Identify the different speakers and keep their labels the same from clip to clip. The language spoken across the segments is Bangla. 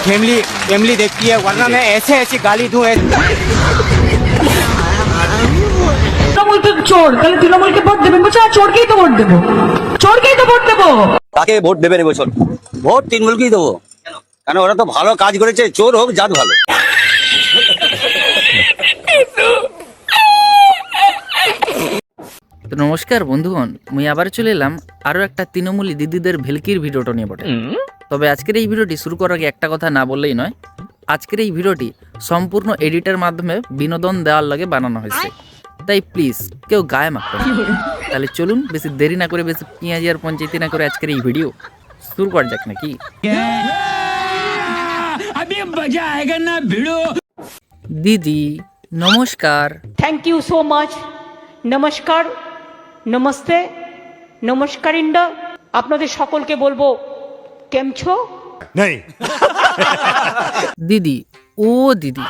Speaker 1: फैमिली फैमिली देखती है वरना मैं ऐसे ऐसी गाली दूं ऐसे
Speaker 2: তৃণমূল তো চোর তাহলে তৃণমূলকে ভোট দেবেন বলছে "হ্যাঁ, চোরকেই তো ভোট দেবো চোরকেই তো ভোট দেবো
Speaker 3: কাকে ভোট দেবেন এবছর ভোট তৃণমূলকেই দেবো কেন ওরা তো ভালো কাজ করেছে চোর হোক জাত ভালো
Speaker 4: তো নমস্কার বন্ধুগণ মুই আবার চলে এলাম আরও একটা তৃণমূলী দিদিদের ভেলকির ভিডিওটা নিয়ে বটে তবে আজকের এই ভিডিওটি শুরু করার আগে একটা কথা না বললেই নয়। আজকের এই ভিডিওটি সম্পূর্ণ এডিটের মাধ্যমে বিনোদন দেওয়ার লাগে বানানো হয়েছে। তাই প্লিজ কেউ গায়ে মাখবেন না। তাহলে চলুন বেশি দেরি না করে বেশি পেঁয়াজি আর পঞ্চায়েতি না করে আজকের এই ভিডিও শুরু করা যাক নাকি? দিদি, নমস্কার।
Speaker 5: থ্যাংক ইউ সো মাচ নমস্কার, নমস্তে নমস্কার ইন্ডা আপনাদের সকলকে বলব কেমছো?
Speaker 4: দিদি ও দিদি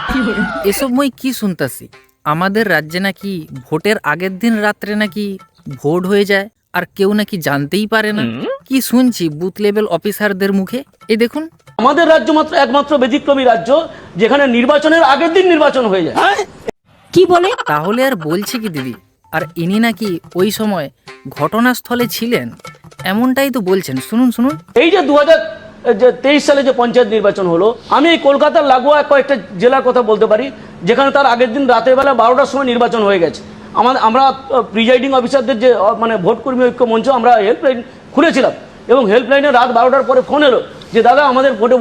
Speaker 4: এসব মই কি শুনতাছি? আমাদের রাজ্যে নাকি ভোটের আগের দিন রাত্রে নাকি ভোট হয়ে যায় আর কেউ নাকি জানতেই পারে না। কি শুনছি বুথ লেভেল অফিসারদের মুখে? এই দেখুন।
Speaker 6: আমাদের রাজ্য মাত্র একমাত্র ব্যতিক্রমী রাজ্য যেখানে নির্বাচনের আগের দিন নির্বাচন হয়ে যায়।
Speaker 5: কি বলে?
Speaker 4: তাহলে আর বলছি কি দিদি আর ইনি নাকি ওই সময় ঘটনাস্থলে ছিলেন? এমনটাই তো বলছেন। শুনুন শুনুন।
Speaker 6: এই যে দু যে তেইশ সালে যে পঞ্চায়েত নির্বাচন হলো, আমি এই কলকাতার লাগোয়া কয়েকটা জেলার কথা বলতে পারি, যেখানে তার আগের দিন রাতের বেলা বারোটার সময় নির্বাচন হয়ে গেছে। আমাদের আমরা প্রিজাইডিং অফিসারদের যে মানে ভোট কর্মী ঐক্য মঞ্চ, আমরা হেল্পলাইন খুলেছিলাম। এবং হেল্পলাইনে রাত বারোটার পরে ফোন এলো যে, দাদা, আমাদের ভোটে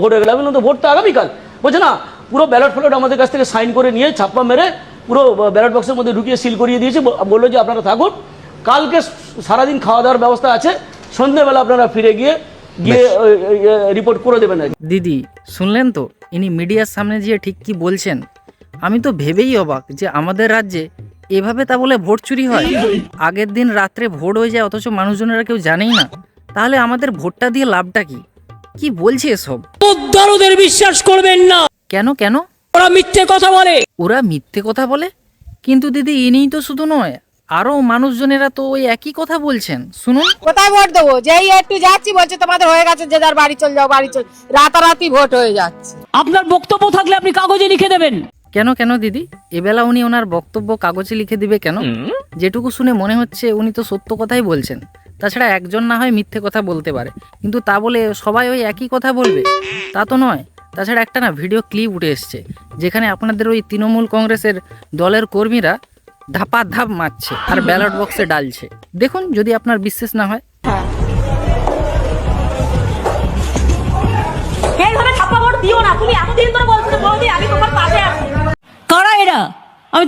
Speaker 6: ভোট হয়ে গেল। আমি তো ভোট তো আগামীকাল। বলছে, না, পুরো ব্যালট ফ্যালট আমাদের কাছ থেকে সাইন করে নিয়ে, ছাপ্পা মেরে পুরো ব্যালট বক্সের মধ্যে ঢুকিয়ে সিল করিয়ে দিয়েছে। বলল যে, আপনারা থাকুন। কালকে সারাদিন খাওয়া দাওয়ার ব্যবস্থা আছে। সন্ধ্যেবেলা আপনারা ফিরে গিয়ে গিয়ে রিপোর্ট করে দেবেন আর
Speaker 4: দিদি শুনলেন তো? ইনি মিডিয়ার সামনে গিয়ে ঠিক কি বলছেন? আমি তো ভেবেই অবাক যে আমাদের রাজ্যে এভাবে তা বলে ভোট চুরি হয়। আগের দিন রাত্রে ভোট হয়ে যায় অথচ মানুষজনেরা কেউ জানেই না। তাহলে আমাদের ভোটটা দিয়ে লাভটা কি? কি বলছে এসব?
Speaker 2: ওদের বিশ্বাস করবেন না।
Speaker 4: কেন কেন?
Speaker 2: ওরা মিথ্যে কথা বলে।
Speaker 4: ওরা মিথ্যে কথা বলে? কিন্তু দিদি ইনিই তো শুধু নয় আরও মানুষজনেরা তো ওই একই কথা বলছেন। শুনুন।
Speaker 7: কোথায় ভোট দেবো? যেই একটু যাচ্ছি বলছে তোমাদের হয়ে গেছে যে যার বাড়ি চল যাও বাড়ি চল রাতারাতি ভোট হয়ে যাচ্ছে।
Speaker 2: আপনার বক্তব্য থাকলে আপনি কাগজে লিখে দেবেন।
Speaker 4: কেন কেন দিদি? এবেলা উনি ওনার বক্তব্য কাগজে লিখে দিবে কেন? যেটুকু শুনে মনে হচ্ছে উনি তো সত্য কথাই বলছেন। তাছাড়া একজন না হয় মিথ্যে কথা বলতে পারে। কিন্তু তা বলে সবাই ওই একই কথা বলবে? তা তো নয়। তাছাড়া একটা না ভিডিও ক্লিপ উঠে এসছে যেখানে আপনাদের ওই তৃণমূল কংগ্রেসের দলের কর্মীরা ধাপা ধাপ মারছে আর ব্যালট বক্সে ডালছে। দেখুন যদি আপনার বিশ্বাস না হয়।
Speaker 5: আমি
Speaker 2: কারা এরা?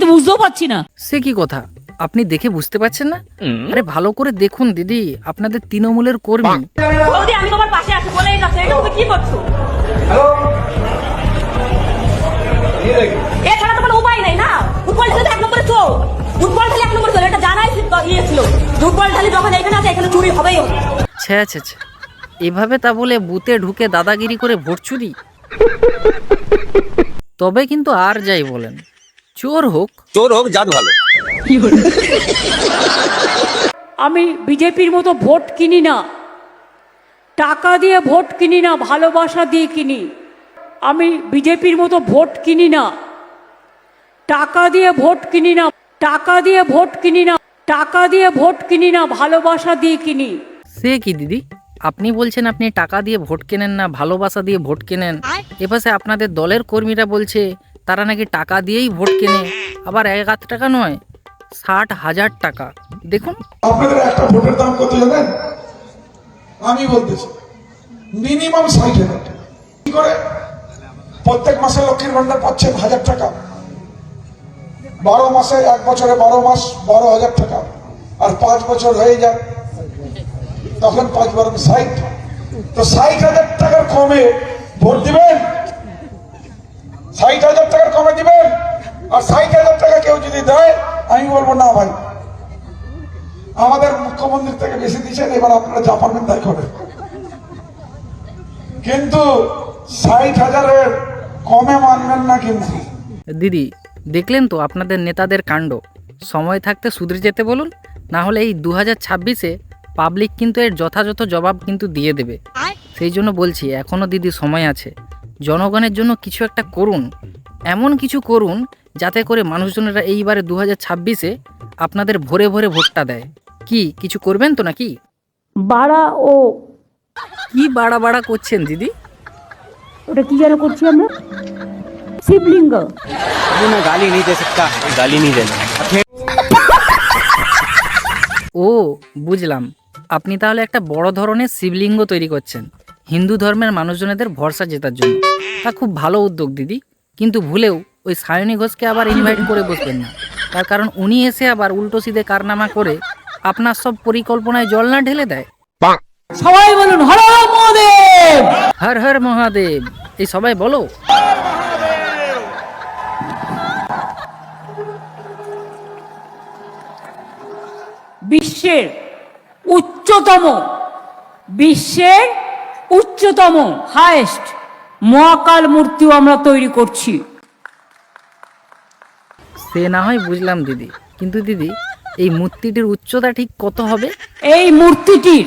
Speaker 2: তো বুঝতেও পারছি না।
Speaker 4: সে কি কথা? আপনি দেখে বুঝতে পারছেন না? আরে ভালো করে দেখুন দিদি। আপনাদের তৃণমূলের কর্মী।
Speaker 5: আমি তোমার পাশে আছি বলেই যাচ্ছে। এটা তুমি কি করছ? এছাড়া তোমার উপায় নেই না? এক নম্বরে চোর ফুটবল খেলে এক নম্বরে চোর এটা জানাই ইয়ে ছিল যখন এখানে আছে এখানে চুরি হবেই। হবে
Speaker 4: ছে ছে ছে। এভাবে তা বলে বুতে ঢুকে দাদাগিরি করে ভোট চুরি তবে কিন্তু আর যাই বলেন। চোর হোক।
Speaker 3: চোর হোক জাত ভালো।
Speaker 5: আমি বিজেপির মতো ভোট কিনি না। টাকা দিয়ে ভোট কিনি না ভালোবাসা দিয়ে কিনি। আমি বিজেপির মতো ভোট কিনি না। টাকা দিয়ে ভোট কিনি না টাকা দিয়ে ভোট কিনি না টাকা দিয়ে ভোট কিনি না ভালোবাসা দিয়ে কিনি।
Speaker 4: সে কি দিদি? আপনি বলছেন আপনি টাকা দিয়ে ভোট কেনেন না ভালোবাসা দিয়ে ভোট কেনেন। এপাশে আপনাদের দলের কর্মীরা বলছে তারা নাকি টাকা দিয়েই ভোট কেনে আবার এক আধ টাকা নয় ষাট হাজার টাকা। দেখুন।
Speaker 8: আপনাদের একটা ভোটের দাম কত জানেন? আমি বলতেছি মিনিমাম ষাট হাজার টাকা। কি করে? প্রত্যেক মাসে লক্ষ্মীর ভান্ডার পাচ্ছেন হাজার টাকা। বারো মাসে, এক বছরে বারো মাস, বারো হাজার টাকা। আর পাঁচ বছর হয়ে যায় তখন পাঁচ বারো ষাট। তো ষাট হাজার টাকার কমে ভোট দিবেন?
Speaker 9: ষাট
Speaker 8: হাজার টাকার কমে দিবেন? আর
Speaker 9: ষাট
Speaker 8: হাজার টাকা কেউ যদি দেয়,
Speaker 9: আমি
Speaker 8: বলব না
Speaker 9: ভাই।
Speaker 8: আমাদের মুখ্যমন্ত্রীর থেকে বেশি দিচ্ছেন, এবার আপনারা জাপানের দায় তাই কিন্তু ষাট হাজারের কমে মানবেন না কিন্তু।
Speaker 4: দিদি দেখলেন তো আপনাদের নেতাদের কাণ্ড। সময় থাকতে সুধরে যেতে বলুন না হলে এই দু হাজার ছাব্বিশে পাবলিক কিন্তু এর যথাযথ জবাব কিন্তু দিয়ে দেবে। সেই জন্য বলছি এখনও দিদি সময় আছে। জনগণের জন্য কিছু একটা করুন। এমন কিছু করুন যাতে করে মানুষজনেরা এইবারে দু হাজার ছাব্বিশে আপনাদের ভোরে ভোরে ভোটটা দেয়। কি কিছু করবেন তো নাকি?
Speaker 5: বাড়া ও।
Speaker 4: কি বাড়া বাড়া করছেন দিদি?
Speaker 5: ওটা কি যেন করছি আমরা?
Speaker 1: शिवलिंग मैं गाली नहीं दे सकता गाली नहीं देना
Speaker 4: ও বুঝলাম। আপনি তাহলে একটা বড় ধরনের শিবলিঙ্গ তৈরি করছেন। হিন্দু ধর্মের মানুষজনেদের ভরসা জেতার জন্য। তা খুব ভালো উদ্যোগ দিদি। কিন্তু ভুলেও ওই সায়নী ঘোষকে আবার ইনভাইট করে বসবেন না। তার কারণ উনি এসে আবার উল্টো সিধে কারনামা করে আপনার সব পরিকল্পনায় জল না ঢেলে দেয়।
Speaker 5: সবাই বলুন হর মহাদেব!
Speaker 4: হর হর মহাদেব। এই সবাই বলো।
Speaker 5: বিশ্বের উচ্চতম বিশ্বের উচ্চতম হায়েস্ট মহাকাল মূর্তিও আমরা তৈরি করছি।
Speaker 4: সে না হয় বুঝলাম দিদি কিন্তু দিদি এই মূর্তিটির উচ্চতা ঠিক কত হবে?
Speaker 5: এই মূর্তিটির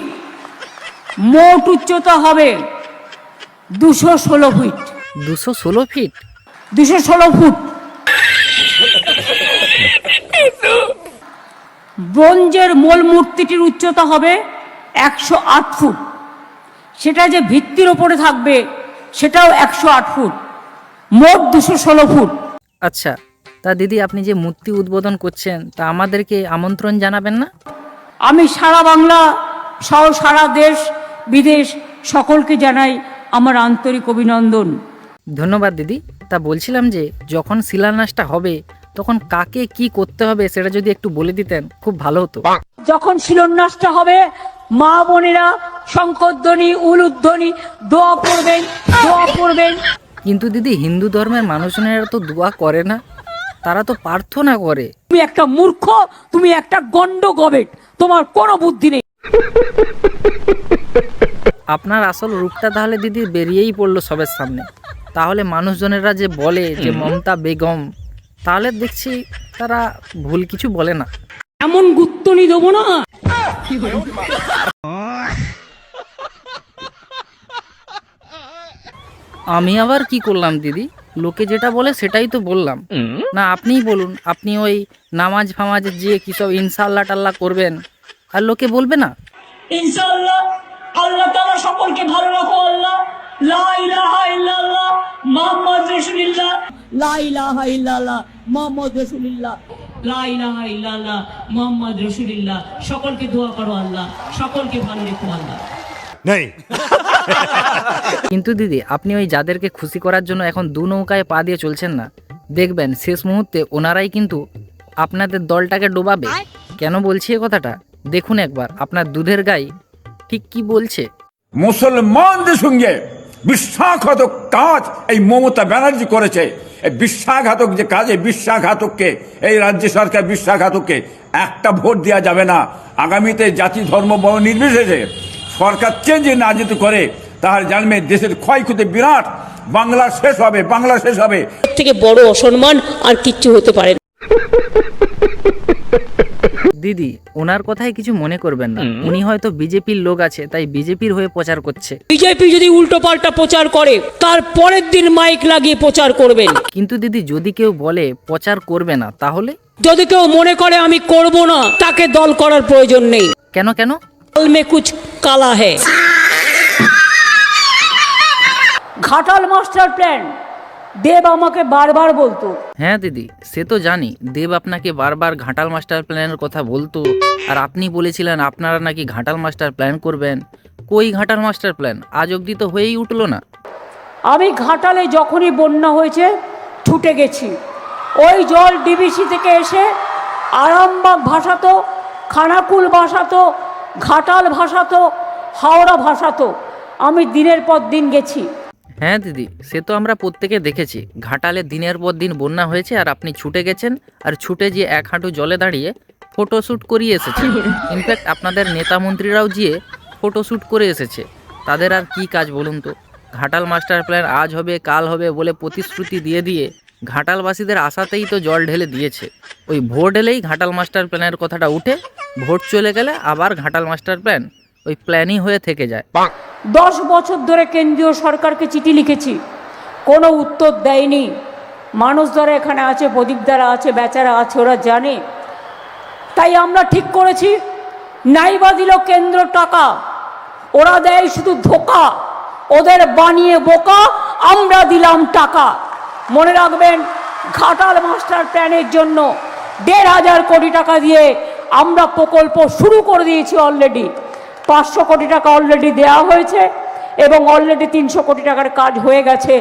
Speaker 5: মোট উচ্চতা হবে দুশো ষোলো ফিট।
Speaker 4: দুশো ষোলো ফিট?
Speaker 5: দুশো ষোলো ফুট। ব্রোঞ্জের মূল মূর্তিটির উচ্চতা হবে একশো আট ফুট। সেটা যে ভিত্তির ওপরে থাকবে সেটাও একশো আট ফুট। মোট দুশো ষোলো ফুট।
Speaker 4: আচ্ছা তা দিদি আপনি যে মূর্তি উদ্বোধন করছেন তা আমাদেরকে আমন্ত্রণ জানাবেন না?
Speaker 5: আমি সারা বাংলা সহ সারা দেশ বিদেশ সকলকে জানাই আমার আন্তরিক অভিনন্দন।
Speaker 4: ধন্যবাদ দিদি। তা বলছিলাম যে যখন শিলান্যাসটা হবে তখন কাকে কি করতে হবে সেটা যদি একটু বলে দিতেন খুব ভালো হতো।
Speaker 5: যখন শিলান্যাসটা হবে মা বোনেরা শঙ্করধ্বনি উলুধ্বনি দোয়া পড়বেন দোয়া পড়বেন।
Speaker 4: কিন্তু দিদি হিন্দু ধর্মের মানুষজনেরা তো দোয়া করে না তারা তো প্রার্থনা করে।
Speaker 5: তুমি একটা মূর্খ তুমি একটা গন্ড গবেট তোমার কোনো বুদ্ধি নেই।
Speaker 4: আপনার আসল রূপটা তাহলে দিদি বেরিয়েই পড়ল সবের সামনে। তাহলে মানুষজনেরা যে বলে যে মমতা বেগম তাহলে দেখছি তারা ভুল কিছু বলে না।
Speaker 5: এমন গুত্তনি দেবো না?
Speaker 4: আমি আবার কি করলাম দিদি? লোকে যেটা বলে সেটাই তো বললাম। না আপনিই বলুন আপনি ওই নামাজ ফামাজ যে কি সব ইনশাল্লাহ টাল্লাহ করবেন আর লোকে বলবে না?
Speaker 2: ইনশাআল্লাহ আল্লাহ তাআলা সকলকে ভালো রাখো আল্লাহ। লা ইলাহা ইল্লাল্লাহ মুহাম্মদ রাসূলুল্লাহ।
Speaker 5: লা ইল্লাল্লাহ মুহাম্মদ রাসূলুল্লাহ।
Speaker 2: লা ইল্লাল্লাহ মুহাম্মদ রাসূলুল্লাহ। সকলকে দোয়া করো আল্লাহ সকলকে ভালো রেখো আল্লাহ।
Speaker 4: কিন্তু দিদি আপনি ওই যাদেরকে খুশি করার জন্য এখন দু নৌকায় পা দিয়ে চলছেন না। দেখবেন শেষ মুহূর্তে ওনারাই কিন্তু আপনাদের দলটাকে ডোবাবে। কেন বলছি এ কথাটা? দেখুন একবার আপনার দুধের গাই ঠিক কি বলছে?
Speaker 10: মুসলমানদের সঙ্গে বিশ্বাসঘাতক কাজ এই মমতা ব্যানার্জি করেছে। এই বিশ্বাসঘাতক যে কাজ, এই বিশ্বাসঘাতককে, এই রাজ্য সরকার বিশ্বাসঘাতককে একটা ভোট দেওয়া যাবে না। আগামীতে জাতি, ধর্ম, বর্ণ নির্বিশেষে সরকার চেঞ্জ না যেতে করে, তাহলে জানবে দেশের ক্ষয়ক্ষতি বিরাট। বাংলা শেষ হবে, বাংলা শেষ হবে।
Speaker 7: থেকে বড় অসম্মান আর কিচ্ছু হতে পারে
Speaker 4: দিদি ওনার কথায় কিছু মনে করবেন না। উনি হয়তো বিজেপির লোক আছে তাই বিজেপির হয়ে প্রচার করছে।
Speaker 7: বিজেপি যদি উল্টো পাল্টা প্রচার করে তার পরের দিন মাইক লাগিয়ে প্রচার করবেন।
Speaker 4: কিন্তু দিদি যদি কেউ বলে প্রচার করবে না তাহলে?
Speaker 7: যদি কেউ মনে করে আমি করব না তাকে দল করার প্রয়োজন নেই।
Speaker 4: কেন কেন?
Speaker 7: দল মে কুছ কালা है
Speaker 5: ঘাটাল মাস্টার প্ল্যান। দেব আমাকে বারবার বলতো।
Speaker 4: হ্যাঁ দিদি সে তো জানি। দেব আপনাকে বারবার ঘাটাল মাস্টার প্ল্যানের কথা বলতো। আর আপনি বলেছিলেন আপনারা নাকি ঘাটাল মাস্টার প্ল্যান করবেন। কই ঘাটাল মাস্টার প্ল্যান? আজ অবধি তো হয়েই উঠল না।
Speaker 5: আমি ঘাটালে যখনই বন্যা হয়েছে ছুটে গেছি। ওই জল ডিবিসি থেকে এসে আরামবাগ ভাসাতো খানাকুল ভাসাতো ঘাটাল ভাসাতো হাওড়া ভাসাতো। আমি দিনের পর দিন গেছি।
Speaker 4: হ্যাঁ দিদি, সে তো আমরা প্রত্যেকে দেখেছি। ঘাটালে দিনের পর দিন বন্যা হয়েছে আর আপনি ছুটে গেছেন আর ছুটে যে এক হাঁটু জলে দাঁড়িয়ে ফটোশ্যুট করিয়ে এসেছে ইনফ্যাক্ট আপনাদের নেতা মন্ত্রীরাও গিয়ে ফটোশ্যুট করে এসেছে। তাদের আর কি কাজ বলুন তো? ঘাটাল মাস্টার প্ল্যান আজ হবে, কাল হবে বলে প্রতিশ্রুতি দিয়ে দিয়ে ঘাটালবাসীদের আশাতেই তো জল ঢেলে দিয়েছে। ওই ভোট এলেই ঘাটাল মাস্টার প্ল্যানের কথাটা উঠে ভোট চলে গেলে আবার ঘাটাল মাস্টার প্ল্যান ওই প্ল্যানই হয়ে থেকে যায়।
Speaker 5: দশ বছর ধরে কেন্দ্রীয় সরকারকে চিঠি লিখেছি। কোনো উত্তর দেয়নি। মানুষ দ্বারা এখানে আছে প্রদীপ দ্বারা আছে বেচারা আছে ওরা জানে। তাই আমরা ঠিক করেছি। নাইবা দিল কেন্দ্র টাকা। ওরা দেয় শুধু ধোকা। ওদের বানিয়ে বোকা আমরা দিলাম টাকা। মনে রাখবেন ঘাটাল মাস্টার প্ল্যানের জন্য দেড় হাজার কোটি টাকা দিয়ে আমরা প্রকল্প শুরু করে দিয়েছি অলরেডি পাঁচশো কোটি টাকা অলরেডি দেওয়া হয়েছে এবং অলরেডি তিনশো কোটি টাকার কাজ হয়ে গেছে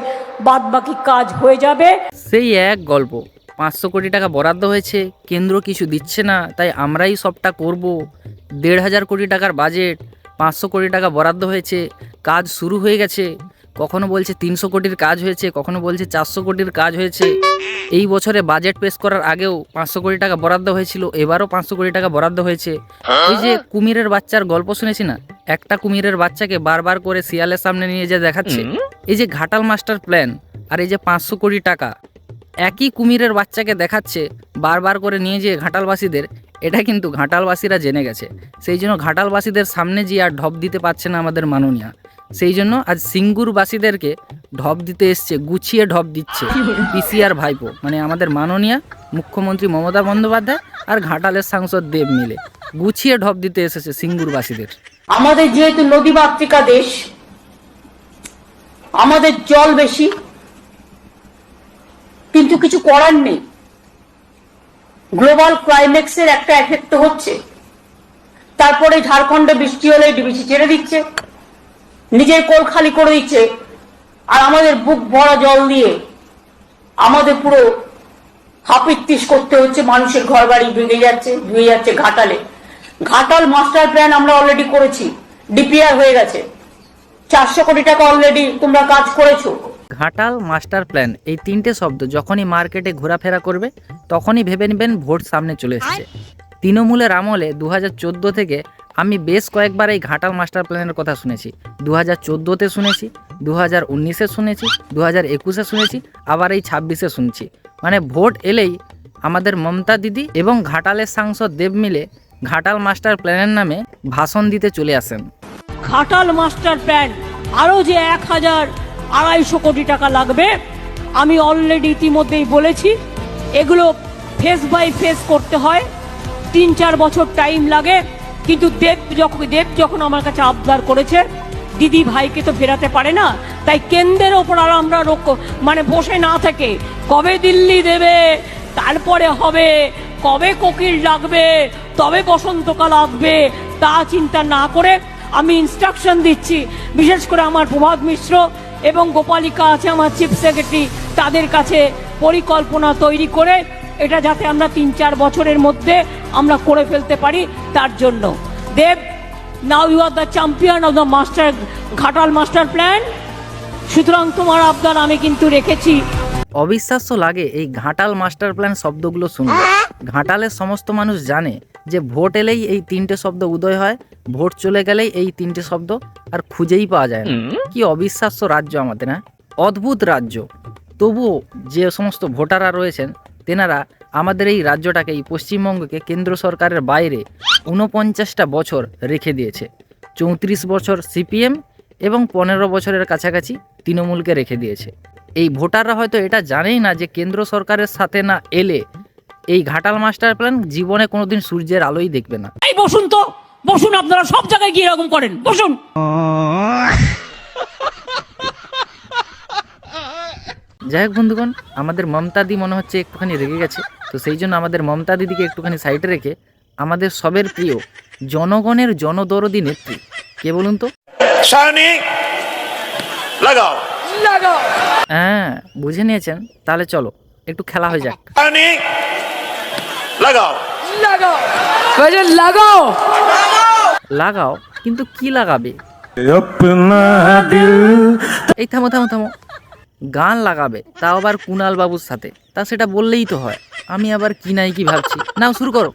Speaker 5: বাদ বাকি কাজ হয়ে যাবে।
Speaker 4: সেই এক গল্প, পাঁচশো কোটি টাকা বরাদ্দ হয়েছে, কেন্দ্র কিছু দিচ্ছে না, তাই আমরাই সবটা করব। দেড় হাজার কোটি টাকার বাজেট পাঁচশো কোটি টাকা বরাদ্দ হয়েছে, কাজ শুরু হয়ে গেছে। কখনো বলছে তিনশো কোটির কাজ হয়েছে কখনো বলছে চারশো কোটির কাজ হয়েছে। এই বছরে বাজেট পেশ করার আগেও পাঁচশো কোটি টাকা বরাদ্দ হয়েছিল এবারও পাঁচশো কোটি টাকা বরাদ্দ হয়েছে। ওই যে কুমিরের বাচ্চার গল্প শুনেছি না? একটা কুমিরের বাচ্চাকে বারবার করে শিয়ালের সামনে নিয়ে যে দেখাচ্ছে। এই যে ঘাটাল মাস্টার প্ল্যান আর এই যে পাঁচশো কোটি টাকা একই কুমিরের বাচ্চাকে দেখাচ্ছে বারবার করে নিয়ে যেয়ে ঘাটালবাসীদের এটা কিন্তু ঘাটালবাসীরা জেনে গেছে। সেই জন্য ঘাটালবাসীদের সামনে যে আর ঢপ দিতে পারছে না আমাদের মাননীয়া। সেই জন্য আজ সিঙ্গুরবাসীদেরকে ঢপ দিতে এসছে, গুছিয়ে ঢপ দিচ্ছে পিসিআর ভাইপো। মানে আমাদের মাননীয়া মুখ্যমন্ত্রী মমতা বন্দ্যোপাধ্যায় আর ঘাটালের সাংসদ দেব মিলে। গুছিয়ে ঢপ দিতে এসেছে সিঙ্গুরবাসীদের।
Speaker 5: আমাদের যেহেতু নদীমাতৃকা দেশ, আমাদের জল বেশি, কিন্তু কিছু করার নেই। গ্লোবাল ক্লাইম্যাক্সের একটা এফেক্ট হচ্ছে। তারপরে ঝাড়খণ্ডে বৃষ্টি হলে ডিবিসি ছেড়ে দিচ্ছে। নিজের কোল খালি করে দিচ্ছে আর আমাদের বুক ভরা জল দিয়ে আমাদের পুরো হাপিত্তিস করতে হচ্ছে মানুষের ঘর বাড়ি ভেঙে যাচ্ছে ধুয়ে যাচ্ছে ঘাটালে। ঘাটাল মাস্টার প্ল্যান আমরা অলরেডি করেছি ডিপিআর হয়ে গেছে। চারশো কোটি টাকা অলরেডি তোমরা কাজ করেছ।
Speaker 4: ঘাটাল মাস্টার প্ল্যান এই তিনটে শব্দ যখনই মার্কেটে ঘোরাফেরা করবে তখনই ভেবে নেবেন ভোট সামনে চলে এসছে। তৃণমূলের আমলে দু হাজার চোদ্দ থেকে আমি বেশ কয়েকবার এই ঘাটাল মাস্টার প্ল্যানের কথা শুনেছি। দু হাজার চোদ্দোতে শুনেছি দু হাজার উনিশে শুনেছি দু হাজার একুশে শুনেছি, আবার এই ছাব্বিশে শুনছি। মানে ভোট এলেই আমাদের মমতা দিদি এবং ঘাটালের সাংসদ দেব মিলে ঘাটাল মাস্টার প্ল্যানের নামে ভাষণ দিতে চলে আসেন।
Speaker 5: ঘাটাল মাস্টার প্ল্যান, আরও যে এক হাজার আড়াইশো কোটি টাকা লাগবে, আমি অলরেডি ইতিমধ্যেই বলেছি, এগুলো ফেস বাই ফেস করতে হয়। তিন চার বছর টাইম লাগে কিন্তু দেব যখন দেব যখন আমার কাছে আবদার করেছে, দিদি ভাইকে তো ফেরাতে পারে না, তাই কেন্দ্রের ওপর আর আমরা মানে বসে না থেকে, কবে দিল্লি দেবে, তারপরে হবে, কবে কোকিল ডাকবে, তবে বসন্তকাল আসবে, তা চিন্তা না করে আমি ইনস্ট্রাকশন দিচ্ছি, বিশেষ করে আমার প্রভাত মিশ্র এবং গোপালিকা আছে, আমার চিফ সেক্রেটারি তাদের কাছে পরিকল্পনা তৈরি করে এটা যাতে আমরা তিন চার বছরের মধ্যে আমরা করে ফেলতে পারি তার জন্য। Dev now you are the champion of the master Ghatal master plan সুতরাং তোমার আবদার আমি কিন্তু রেখেছি।
Speaker 4: অবিশ্বাস্য লাগে এই ঘাটাল মাস্টার প্ল্যান শব্দগুলো শুনলে ঘাটালের সমস্ত মানুষ জানে যে ভোট এলেই এই তিনটে শব্দ উদয় হয় ভোট চলে গেলেই এই তিনটে শব্দ আর খুঁজেই পাওয়া যায় না। কি অবিশ্বাস্য রাজ্য আমাদের না অদ্ভুত রাজ্য। তবুও যে সমস্ত ভোটাররা রয়েছেন তেনারা আমাদের এই রাজ্যটাকে এই পশ্চিমবঙ্গকে কেন্দ্র সরকারের বাইরে ঊনপঞ্চাশটা বছর রেখে দিয়েছে। চৌত্রিশ বছর সিপিএম এবং পনেরো বছরের কাছাকাছি তৃণমূলকে রেখে দিয়েছে। এই ভোটাররা হয়তো এটা জানেই না যে কেন্দ্র সরকারের সাথে না এলে এই ঘাটাল মাস্টার প্ল্যান জীবনে কোনোদিন সূর্যের আলোই দেখবে না।
Speaker 5: এই বসুন তো! বসুন আপনারা সব জায়গায় গিয়ে এরকম করেন। বসুন!
Speaker 4: যাই হোক বন্ধুগণ আমাদের মমতা দি মনে হচ্ছে একটুখানি রেগে গেছে। তো সেই জন্য আমাদের মমতা দিদিকে একটুখানি সাইডে রেখে আমাদের সবের প্রিয় জনগণের জনদরদি নেত্রী কে বলুন তো?
Speaker 10: লাগাও।
Speaker 4: হ্যাঁ বুঝে নিয়েছেন। তাহলে চলো একটু খেলা হয়ে যাক।
Speaker 10: লাগাও।
Speaker 4: লাগাও কিন্তু কি লাগাবে? এই থামো থামো থামো। গান লাগাবে তাও আবার কুনাল বাবুর সাথে। তা সেটা বললেই তো হয়। আমি আবার কি নাই কি ভাবছি। নাও শুরু করো।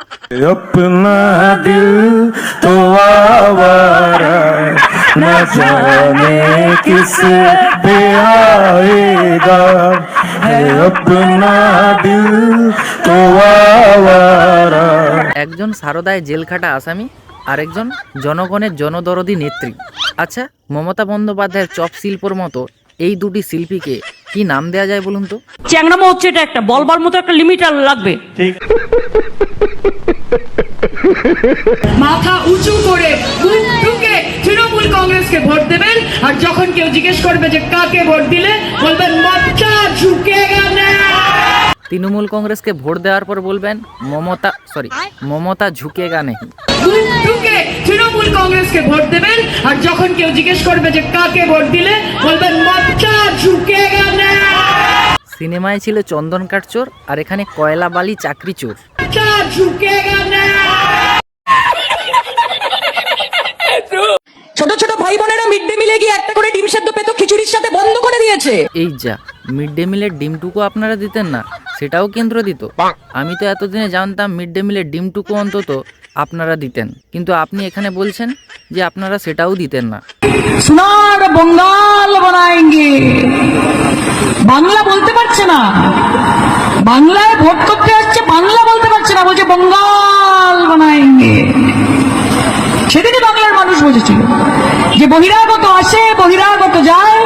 Speaker 4: একজন সারদায় জেলখাটা আসামি আরেকজন জনগণের জনদরদি নেত্রী। আচ্ছা মমতা বন্দ্যোপাধ্যায়ের চপ শিল্পর মতো এই দুটি শিল্পীকে কি নাম দেয়া যায় বলুন তো?
Speaker 5: চ্যাংরামো হচ্ছে এটা একটা বলবার মতো একটা লিমিট লাগবে।
Speaker 7: মাথা উঁচু করে বুক ঠুকে তৃণমূল কংগ্রেসকে ভোট দেবেন আর যখন কেউ জিজ্ঞেস করবে যে কাকে ভোট দিলে বলবেন মাথা ঝুঁকে গেলে।
Speaker 4: তৃণমূল কংগ্রেসকে ভোট দেওয়ার পর বলবেন মমতা সরি মমতা ঝুঁকেগা নেই
Speaker 7: বুক তৃণমূল কংগ্রেসকে ভোট দেবেন আর যখন কেউ জিজ্ঞেস করবে যে কাকে ভোট দিলে বলবেন
Speaker 4: সিনেমায় ছিল চন্দন কাঠ চোর আর এখানে কয়লা বালি চাকরি চোর।
Speaker 7: ছোট ছোট ভাই বোনেরা মিড ডে মিলে গিয়ে একটা করে ডিম সেদ্ধ পেতো খিচুড়ির সাথে বন্ধ করে দিয়েছে।
Speaker 4: এই যা মিড ডে মিলের ডিমটুকু আপনারা দিতেন না সেটাও কেন্দ্র দিত। আমি তো এতদিনে জানতাম মিড ডে মিলের ডিমটুকু অন্তত আপনারা দিতেন। কিন্তু আপনি এখানে বলছেন যে আপনারা সেটাও দিতেন না।
Speaker 7: সোনার বঙ্গাল বানায়েঙ্গে। বাংলা বলতে পারছে না। বাংলায় ভোট করতে আসছে, বাংলা বলতে পারছে না, বলছে বঙ্গাল বানায়েঙ্গে সেদিনই বাংলার মানুষ বুঝেছিল যে বহিরাগত আসে, বহিরাগত যায়,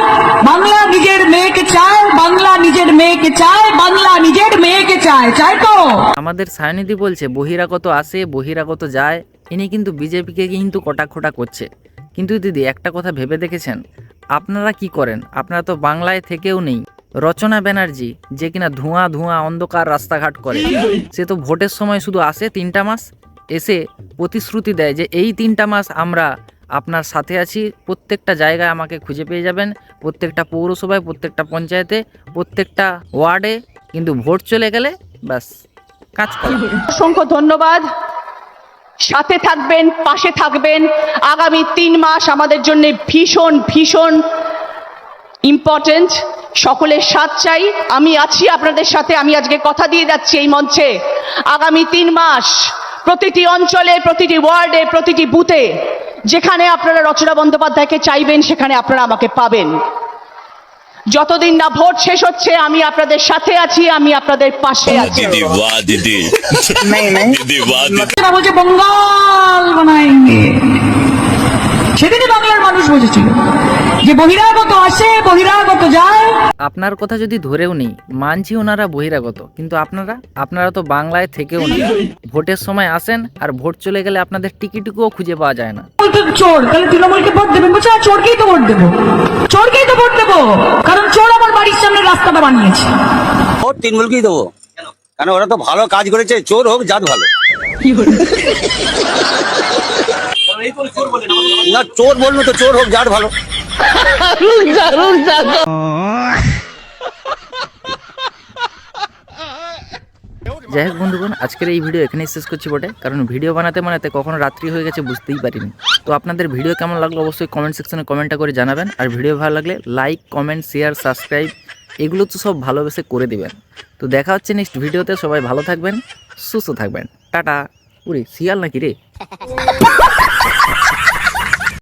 Speaker 7: বাংলা নিজের মেয়েকে চায়, বাংলা নিজের মেয়েকে চায়, বাংলা নিজের মেয়েকে চায় চায় তো।
Speaker 4: আমাদের সায়নিধি বলছে, বহিরাগত আসে, বহিরাগত যায়, ইনি কিন্তু বিজেপিকে কিন্তু কটাক্ষটা করছে। কিন্তু দিদি, একটা কথা ভেবে দেখেছেন? আপনারা কি করেন? আপনারা তো বাংলায় থেকেও নেই। রচনা ব্যানার্জি, যে কিনা ধোঁয়া ধোঁয়া অন্ধকার রাস্তাঘাট করে। সে তো ভোটের সময় শুধু আসে তিনটা মাস, এসে প্রতিশ্রুতি দেয় যে এই তিনটা মাস আমরা আপনার সাথে আছি, প্রত্যেকটা জায়গায় আমাকে খুঁজে পেয়ে যাবেন, প্রত্যেকটা পৌরসভায়, প্রত্যেকটা পঞ্চায়েতে, প্রত্যেকটা ওয়ার্ডে, কিন্তু ভোট চলে গেলে ব্যাস, কাজ
Speaker 7: অসংখ্য ধন্যবাদ। সাথে থাকবেন, পাশে থাকবেন। আগামী তিন মাস আমাদের জন্য ভীষণ ভীষণ ইম্পর্টেন্ট সকলের সাথ চাই। আমি আছি আপনাদের সাথে, আমি আজকে কথা দিয়ে যাচ্ছি এই মঞ্চে। আগামী তিন মাস প্রতিটি অঞ্চলে, প্রতিটি ওয়ার্ডে, প্রতিটি বুথে, যেখানে আপনারা রচনা বন্দ্যোপাধ্যায়কে চাইবেন, সেখানে আপনারা আমাকে পাবেন। যতদিন না ভোট শেষ হচ্ছে আমি আপনাদের সাথে আছি আমি আপনাদের পাশে আছি।
Speaker 3: দিদি বাহ দিদি। দিদি
Speaker 7: দিদি। বলছে বঙ্গাল বানাইনি সেদিনই বাংলার মানুষ বুঝেছিল। যে বহিরাগত আসে বহিরাগত যায়।
Speaker 4: আপনার কথা যদি ধরেও নেই মানছি ওনারা বহিরাগত কিন্তু আপনারা? আপনারা তো বাংলায় থেকেও নেই। ভোটের সময় আসেন আর ভোট চলে গেলে আপনাদের টিকিটুকুও খুঁজে পাওয়া যায় না।
Speaker 7: চোর তাহলে তৃণমূলকে ভোট দেবেন। বলছে "হ্যাঁ, চোরকেই তো ভোট দেবো। চোরকেই তো ভোট দেবো। কারণ চোর আমার বাড়ির সামনে রাস্তাটা বানিয়েছে।
Speaker 3: ভোট তৃণমূলকেই দেবো। কারণ ওরা তো ভালো কাজ করেছে চোর হোক জাত ভালো। না চোর বলব তো চোর হোক জাত ভালো।
Speaker 4: যাই হোক বন্ধুগণ, আজকের এই ভিডিও এখানেই শেষ করছি বটে, কারণ ভিডিও বানাতে বানাতে কখনো রাত্রি হয়ে গেছে, বুঝতেই পারিনি। তো আপনাদের ভিডিও কেমন লাগল অবশ্যই কমেন্ট সেকশনে কমেন্টটা করে জানাবেন, আর ভিডিও ভালো লাগলে লাইক কমেন্ট শেয়ার সাবস্ক্রাইব এগুলো তো সব ভালোবেসে করে দিবেন। তো দেখা হচ্ছে নেক্সট ভিডিওতে, সবাই ভালো থাকবেন, সুস্থ থাকবেন। টাটা। উরে, শিয়াল নাকি রে?